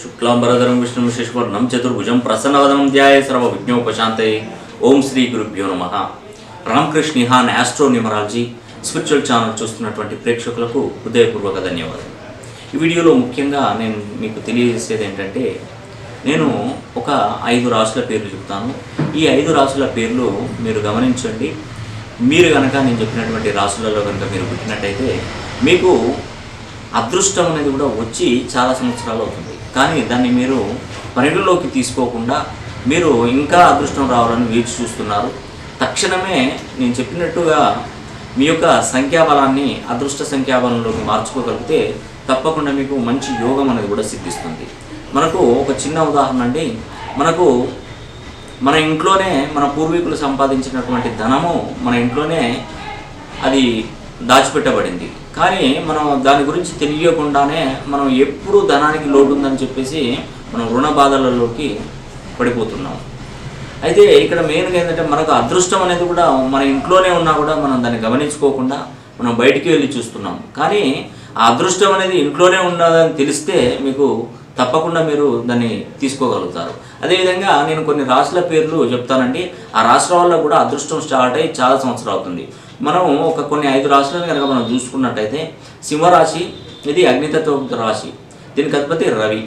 శుక్లాంబరధరం విష్ణు శశివర్ణం చతుర్భుజం ప్రసన్నవదనం ధ్యాయ సర్వ విజ్ఞోపశాంతయే ఓం శ్రీ గురుభ్యో నమ Ramakrishna Nihan astro numerology spiritual channel చూస్తున్నటువంటి ప్రేక్షకులకు హృదయపూర్వక ధన్యవాదాలు. ఈ వీడియోలో ముఖ్యంగా నేను మీకు తెలియజేసేది ఏంటంటే నేను ఒక ఐదు రాసుల పేర్లు చెప్తాను. ఈ ఐదు రాసుల పేర్లు మీరు గమనించండి. మీరు కనుక నేను చెప్పినటువంటి రాసులలో కనుక మీరు పుట్టినట్టయితే మీకు అదృష్టం అనేది కూడా వచ్చి చాలా సంవత్సరాలు అవుతుంది. కానీ దాన్ని మీరు పరిగణలోకి తీసుకోకుండా మీరు ఇంకా అదృష్టం రావాలని వేచి చూస్తున్నారు. తక్షణమే నేను చెప్పినట్టుగా మీ యొక్క సంఖ్యాబలాన్ని అదృష్ట సంఖ్యాబలంలోకి మార్చుకోగలిగితే తప్పకుండా మీకు మంచి యోగం అనేది కూడా సిద్ధిస్తుంది. మనకు ఒక చిన్న ఉదాహరణ అండి. మనకు మన ఇంట్లోనే మన పూర్వీకులు సంపాదించినటువంటి ధనము మన ఇంట్లోనే అది దాచిపెట్టబడింది. కానీ మనం దాని గురించి తెలియకుండానే మనం ఎప్పుడు ధనానికి లోటు ఉందని చెప్పేసి మనం రుణ బాధలలోకి పడిపోతున్నాం. అయితే ఇక్కడ మెయిన్గా ఏంటంటే మనకు అదృష్టం అనేది కూడా మన ఇంట్లోనే ఉన్నా కూడా మనం దాన్ని గమనించుకోకుండా మనం బయటికి వెళ్ళి చూస్తున్నాం. కానీ ఆ అదృష్టం అనేది ఇంట్లోనే ఉన్నదని తెలిస్తే మీకు తప్పకుండా మీరు దాన్ని తీసుకోగలుగుతారు. అదేవిధంగా నేను కొన్ని రాష్ట్రాల పేర్లు చెప్తానండి. ఆ రాష్ట్ర వల్ల కూడా అదృష్టం స్టార్ట్ అయ్యి చాలా సంవత్సరాలు అవుతుంది. మనం ఒక కొన్ని ఐదు రాశులను కనుక మనం చూసుకున్నట్టయితే సింహరాశి ఇది అగ్నితత్వ రాశి దీనికి అధిపతి రవి.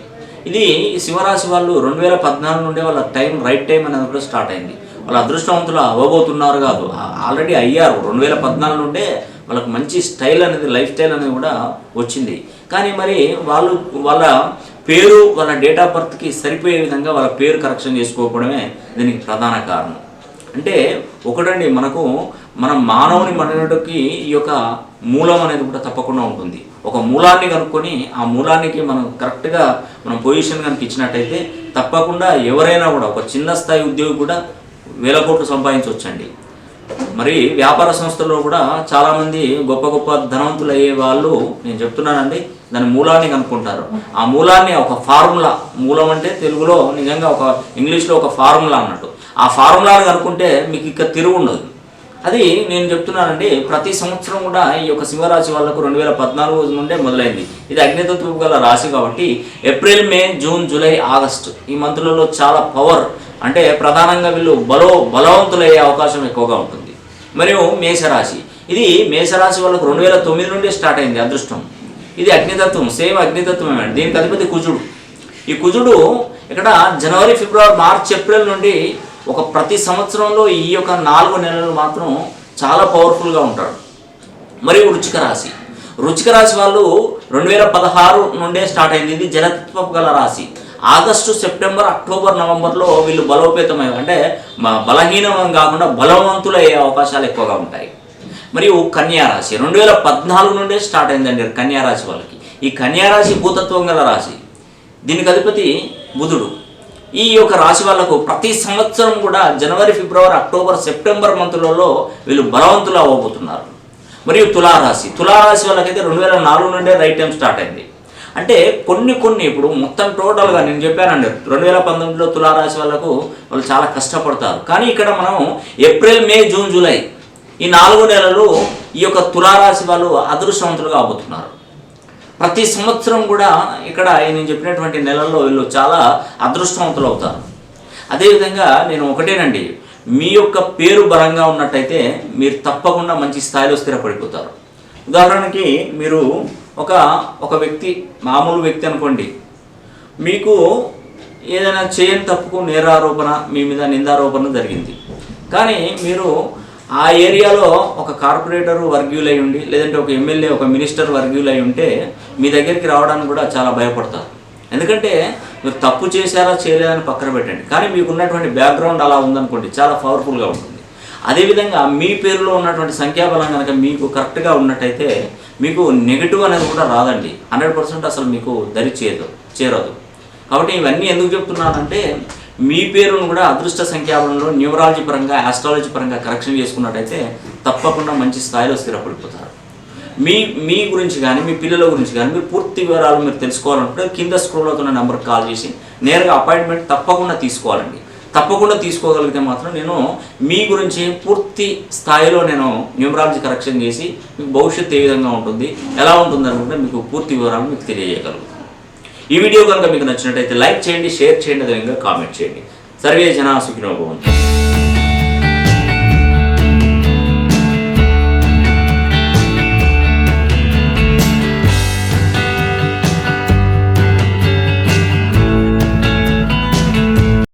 ఇది సింహరాశి వాళ్ళు రెండు వేల పద్నాలుగు నుండే వాళ్ళ టైం రైట్ టైం అనేది కూడా స్టార్ట్ అయింది. వాళ్ళు అదృష్టవంతులు అవ్వబోతున్నారు కాదు. ఆల్రెడీ అయ్యారు. రెండు వేల పద్నాలుగు నుండే వాళ్ళకి మంచి స్టైల్ అనేది లైఫ్ స్టైల్ అనేది కూడా వచ్చింది. కానీ మరి వాళ్ళు వాళ్ళ పేరు వాళ్ళ డేట్ ఆఫ్ బర్త్కి సరిపోయే విధంగా వాళ్ళ పేరు కరెక్షన్ చేసుకోకపోవడమే దీనికి ప్రధాన కారణం. అంటే ఒకటండి మనకు మన మానవుని మనకి ఈ యొక్క మూలం అనేది కూడా తప్పకుండా ఉంటుంది. ఒక మూలాన్ని కనుక్కొని ఆ మూలానికి మనం కరెక్ట్గా మనం పొజిషన్ కనుక ఇచ్చినట్టయితే తప్పకుండా ఎవరైనా కూడా ఒక చిన్న స్థాయి ఉద్యోగి కూడా వేల కోట్లు సంపాదించవచ్చండి. మరి వ్యాపార సంస్థల్లో కూడా చాలామంది గొప్ప గొప్ప ధనవంతులు అయ్యే వాళ్ళు నేను చెప్తున్నానండి దాని మూలాన్ని కనుక్కుంటారు. ఆ మూలాన్ని ఒక ఫార్ములా మూలం అంటే తెలుగులో నిజంగా ఒక ఇంగ్లీష్లో ఒక ఫార్ములా అన్నట్టు. ఆ ఫార్ములాని కనుక్కుంటే మీకు ఇక తిరుగు ఉండదు. అది నేను చెప్తున్నానండి ప్రతి సంవత్సరం కూడా ఈ యొక్క సింహరాశి వాళ్ళకు రెండు వేల పద్నాలుగు నుండే మొదలైంది. ఇది అగ్నితత్వం గల రాశి కాబట్టి April May June July August ఈ మంత్రులలో చాలా పవర్ అంటే ప్రధానంగా వీళ్ళు బలో బలవంతులయ్యే అవకాశం ఎక్కువగా ఉంటుంది. మరియు మేషరాశి. ఇది మేషరాశి వాళ్ళకు రెండు వేల తొమ్మిది నుండే స్టార్ట్ అయింది అదృష్టం. ఇది అగ్నితత్వం సేమ్ అగ్నితత్వమే దీనికి అధిపతి కుజుడు. ఈ కుజుడు ఇక్కడ జనవరి ఫిబ్రవరి మార్చ్ ఏప్రిల్ నుండి ఒక ప్రతి సంవత్సరంలో ఈ యొక్క నాలుగు నెలలు మాత్రం చాలా పవర్ఫుల్గా ఉంటాడు. మరియు వృచ్చిక రాశి. వృచ్చిక రాశి వాళ్ళు రెండు వేల పదహారు నుండే స్టార్ట్ అయింది. ఇది జలతత్వపు గల రాశి. ఆగస్టు సెప్టెంబర్ అక్టోబర్ నవంబర్లో వీళ్ళు బలోపేతమై అంటే బలహీనం కాకుండా బలవంతులు అయ్యే అవకాశాలు ఎక్కువగా ఉంటాయి. మరియు కన్యా రాశి రెండు వేల పద్నాలుగు నుండే స్టార్ట్ అయిందండి కన్యారాశి వాళ్ళకి. ఈ కన్యారాశి భూతత్వం గల రాశి. దీనికి అధిపతి బుధుడు. ఈ యొక్క రాశి వాళ్ళకు ప్రతి సంవత్సరం కూడా జనవరి ఫిబ్రవరి అక్టోబర్ సెప్టెంబర్ మంత్లలో వీళ్ళు బలవంతులు అవ్వబోతున్నారు. మరియు తులారాశి. తులారాశి వాళ్ళకైతే రెండు వేల నాలుగు నుండే రైట్ టైం స్టార్ట్ అయింది. అంటే కొన్ని కొన్ని ఇప్పుడు మొత్తం టోటల్గా నేను చెప్పానండి రెండు వేల పంతొమ్మిదిలో తులారాశి వాళ్ళకు వాళ్ళు చాలా కష్టపడతారు. కానీ ఇక్కడ మనం ఏప్రిల్ మే జూన్ జూలై ఈ నాలుగు నెలలు ఈ యొక్క తులారాశి వాళ్ళు అదృష్టవంతులుగా అవబోతున్నారు ప్రతి సంవత్సరం కూడా ఇక్కడ నేను చెప్పినటువంటి నెలల్లో వీళ్ళు చాలా అదృష్టవంతులు అవుతారు. అదేవిధంగా నేను ఒకటేనండి మీ యొక్క పేరు బలంగా ఉన్నట్టయితే మీరు తప్పకుండా మంచి స్థాయిలో స్థిరపడిపోతారు. ఉదాహరణకి మీరు ఒక ఒక వ్యక్తి మామూలు వ్యక్తి అనుకోండి మీకు ఏదైనా చేయని తప్పుకు నేరారోపణ మీ మీద నిందారోపణ జరిగింది. కానీ మీరు ఆ ఏరియాలో ఒక కార్పొరేటర్ వర్గీయులై ఉండి లేదంటే ఒక ఎమ్మెల్యే ఒక మినిస్టర్ వర్గీయులై ఉంటే మీ దగ్గరికి రావడానికి కూడా చాలా భయపడతారు. ఎందుకంటే మీరు తప్పు చేశారా చేయలేదని పక్కన పెట్టండి. కానీ మీకు ఉన్నటువంటి బ్యాక్గ్రౌండ్ అలా ఉందనుకోండి చాలా పవర్ఫుల్గా ఉంటుంది. అదేవిధంగా మీ పేరులో ఉన్నటువంటి సంఖ్యాబలం కనుక మీకు కరెక్ట్గా ఉన్నట్టయితే మీకు నెగిటివ్ అనేది కూడా రాదండి. హండ్రెడ్ పర్సెంట్ అసలు మీకు దరి చేయదు చేరదు. కాబట్టి ఇవన్నీ ఎందుకు చెప్తున్నానంటే మీ పేరును కూడా అదృష్ట సంఖ్యాబలంలో న్యూమరాలజీ పరంగా ఆస్ట్రాలజీ పరంగా కరెక్షన్ చేసుకున్నట్టయితే తప్పకుండా మంచి స్థాయిలో స్థిరపడిపోతారు. మీ మీ గురించి కానీ మీ పిల్లల గురించి కానీ మీరు పూర్తి వివరాలు మీరు తెలుసుకోవాలనుకుంటే కింద స్క్రోల్ అవుతున్న నెంబర్కి కాల్ చేసి నేరుగా అపాయింట్మెంట్ తప్పకుండా తీసుకోవాలండి. తప్పకుండా తీసుకోగలిగితే మాత్రం నేను మీ గురించి పూర్తి స్థాయిలో నేను న్యూమరాలజీ కరెక్షన్ చేసి మీకు భవిష్యత్తు ఏ విధంగా ఉంటుంది ఎలా ఉంటుంది అనుకుంటే మీకు పూర్తి వివరాలు మీకు తెలియజేయగలుగుతాను. ఈ వీడియో కనుక మీకు నచ్చినట్టయితే లైక్ చేయండి షేర్ చేయండి అదేవిధంగా కామెంట్ చేయండి. సర్వే జన సుఖినోభవంతు